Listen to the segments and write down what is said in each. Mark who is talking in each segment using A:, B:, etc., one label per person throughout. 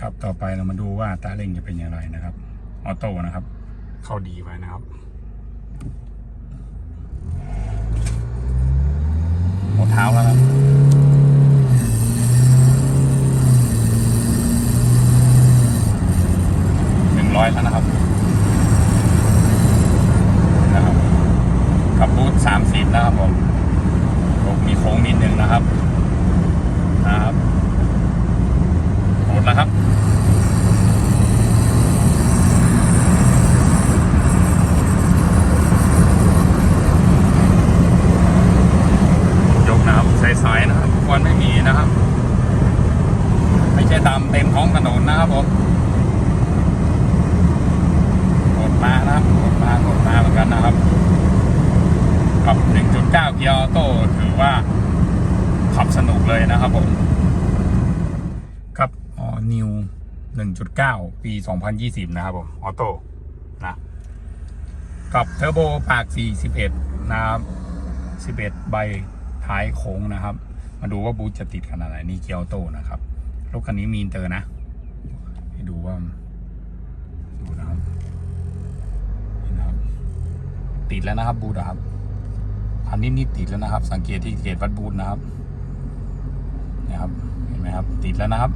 A: ครับต่อไปเรามาดูว่าตาเร่งจะเป็นอย่างไรนะครับออโต้นะครับ เข้าดีไว้นะครับหมดเท้าแล้วครับหนึ่งร้อยแล้วนะครับนะครับกับบูธสามสิบนะครับผมลงมีโค้งนิดนึงนะครับ นะครับหมดแล้วครับ ยกนะครับใส ๆนะครันไม่มีนะครับ ไม่ใช่ดำเต็มท้องถนนนะครับผมกดมานะครับกดมากดมาเหมือนกันนะครับกับ 1.9 เกียร์ออโต้ถือว่าขับสนุกเลยนะครับผม ครับอ๋อนิว 1.9 ปี 2020 นะครับผมออโต้นะกับเทอร์โบปาก 41 นะครับ 11 ใบท้ายโค้งนะครับ มาดูว่าบูธจะติดขนาดไหนนี่เกียวโตนะครับ รถคันนี้มีอินเตอร์นะ ให้ดูว่า ดูนะครับนี่นะครับ ติดแล้วนะครับบูธอะครับ อันนี้นี่ติดแล้วนะครับ สังเกตที่เกตวัดบูธนะครับนะครับ เห็นไหมครับ ติดแล้วนะครับ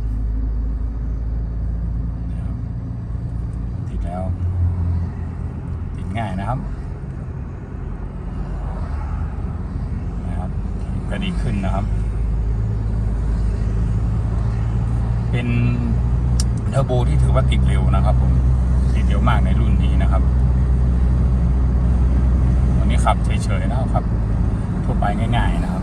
A: ติดแล้ว ติดง่ายนะครับนะครับก็ดีขึ้นนะครับ เป็นเทอร์โบที่ถือว่าติดเร็วนะครับผมติดเร็วมากในรุ่นนี้นะครับ วันนี้ขับเฉยๆนะครับ ทั่วไปง่าย ๆนะครับ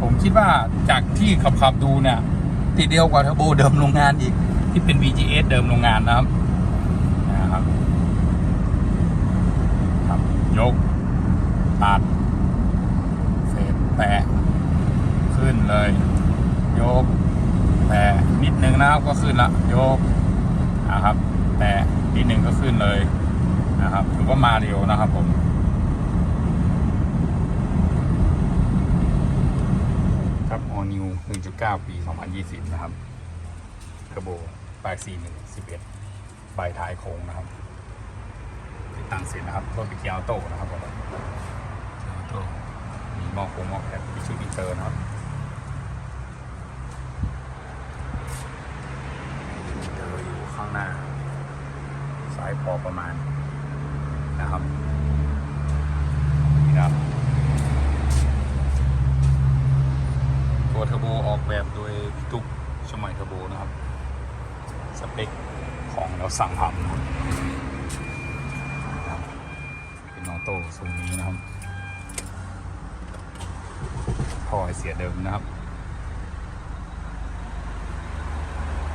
A: ผมคิดว่าจากที่ขับๆดูเนี่ย ติดเร็วกว่าเทอร์โบเดิมโรงงานอีก ที่เป็น VGS เดิมโรงงานนะครับนะครับครับ ยกตัดเฟดแตะ ขึ้นเลยโยกแตะนิดนึงนะครับก็ขึ้นละโยกนะครับ แตะนิดนึงก็ขึ้นเลยนะครับถือว่ามาเร็วนะครับผมครับ All New 1.9 ปี 2020 นะครับเทอร์โบ841 11ใบท้ายโค้งนะครับติดตั้งเสร็จนะครับรถเป็นเกียร์ออโต้นะครับผมเกียร์ออโต้มีหม้อโค้งหม้อแคปมีชุดอินเตอร์นะครับอินเตอร์อยู่ข้าง หน้าซ้ายพอประมาณนะครับนี่ครับตัวเทอร์โบออกแบบโดยพี่ตุ๊กชมัยเทอร์โบนะครับ สเปคของเราสั่งทำนะครับเป็นออโต้ทรงนี้นะครับพอไอเสียเดิมนะครับ